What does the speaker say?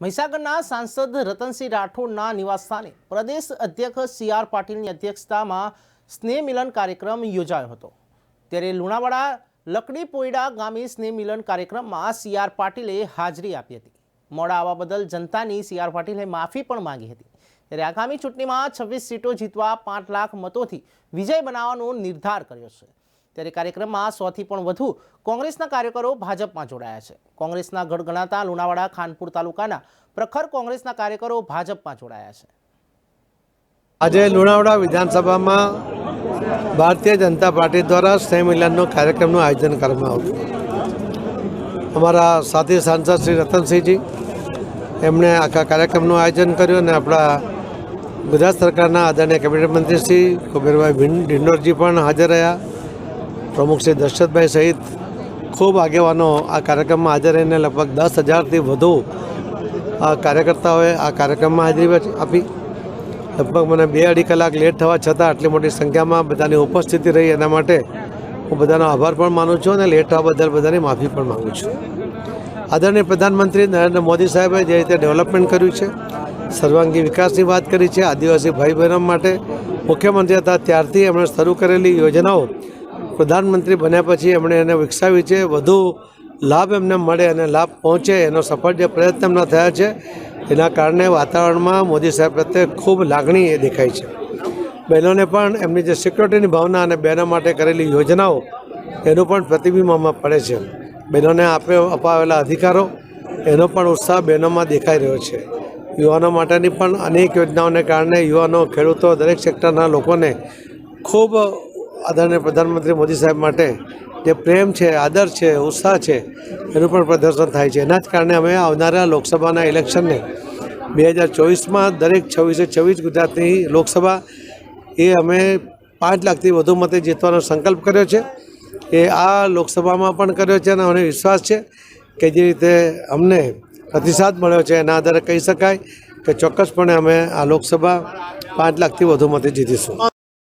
મહીસાગરના સાંસદ રતનસિંહ રાઠોડના નિવાસસ્થાને પ્રદેશ અધ્યક્ષ સી આર પાટીલની અધ્યક્ષતામાં સ્નેહ મિલન કાર્યક્રમ યોજાયો હતો. ત્યારે લુણાવાડા લકડી પોયડા ગામે સ્નેહ મિલન કાર્યક્રમમાં સી આર પાટીલે હાજરી આપી હતી. મોડા આવવા બદલ જનતાની સી આર પાટીલે માફી પણ માંગી હતી. ત્યારે આગામી ચૂંટણીમાં છવ્વીસ સીટો જીતવા પાંચ લાખ મતોથી વિજય બનાવવાનો નિર્ધાર કર્યો છે. ત્યારે કાર્યક્રમમાં સોથી પણ વધુ કોંગ્રેસના કાર્યકરો ભાજપમાં જોડાયા છે. કોંગ્રેસના ગઢ ગણાતા લુણાવાડા, ખાનપુર તાલુકાના પ્રખર કોંગ્રેસના કાર્યકરો ભાજપમાં જોડાયા છે. આજે લુણાવાડા વિધાનસભામાં ભારતીય જનતા પાર્ટી દ્વારા સ્નેહ મિલનનો કાર્યક્રમનું આયોજન કરવામાં આવ્યું. અમારા સાથી સાંસદ શ્રી રતનસિંહજી, એમણે આખા કાર્યક્રમનું આયોજન કર્યું અને આપણા ગુજરાત સરકારના આદરણીય કેબિનેટ મંત્રી શ્રી કુબેરભાઈ ભીંડ ડિંડોરજી પણ હાજર રહ્યા. પ્રમુખ શ્રી દશરથભાઈ સહિત ખૂબ આગેવાનો આ કાર્યક્રમમાં હાજર રહીને લગભગ દસ હજારથી વધુ કાર્યકર્તાઓએ આ કાર્યક્રમમાં હાજરી આપી લગભગ મને બે અઢી કલાક લેટ થવા છતાં આટલી મોટી સંખ્યામાં બધાની ઉપસ્થિતિ રહી. એના માટે હું બધાનો આભાર પણ માનું છું અને લેટ થવા બદલ બધાની માફી પણ માગું છું. આદરણીય પ્રધાનમંત્રી નરેન્દ્ર મોદી સાહેબે જે રીતે ડેવલપમેન્ટ કર્યું છે, સર્વાંગી વિકાસની વાત કરી છે, આદિવાસી ભાઈ બહેનો માટે મુખ્યમંત્રી હતા, ત્યારથી એમણે શરૂ કરેલી યોજનાઓ પ્રધાનમંત્રી બન્યા પછી એમણે એને વિકસાવી છે. વધુ લાભ એમને મળે અને લાભ પહોંચે એનો સફળ જે પ્રયત્ન એમના થયા છે, એના કારણે વાતાવરણમાં મોદી સાહેબ પ્રત્યે ખૂબ લાગણી એ દેખાય છે. બહેનોને પણ એમની જે સિક્યોરિટીની ભાવના અને બહેનો માટે કરેલી યોજનાઓ, એનું પણ પ્રતિબિંબમાં પડે છે. બહેનોને આપે અપાવેલા અધિકારો, એનો પણ ઉત્સાહ બહેનોમાં દેખાઈ રહ્યો છે. યુવાનો માટેની પણ અનેક યોજનાઓને કારણે યુવાનો, ખેડૂતો દરેક સેક્ટરના લોકોને ખૂબ આદરણીય પ્રધાનમંત્રી મોદી સાહેબ માટે જે પ્રેમ છે, આદર છે, ઉત્સાહ છે, એનું પણ પ્રદર્શન થાય છે. એના જ કારણે અમે આવનારા લોકસભાના ઇલેક્શનને બે હજાર ચોવીસમાં દરેક છવ્વીસે છવ્વીસ ગુજરાતની લોકસભા એ અમે પાંચ લાખથી વધુ મતે જીતવાનો સંકલ્પ કર્યો છે. એ આ લોકસભામાં પણ કર્યો છે અને મને વિશ્વાસ છે કે જે રીતે અમને પ્રતિસાદ મળ્યો છે એના આધારે કહી શકાય કે ચોક્કસપણે અમે આ લોકસભા પાંચ લાખથી વધુ મતે જીતીશું.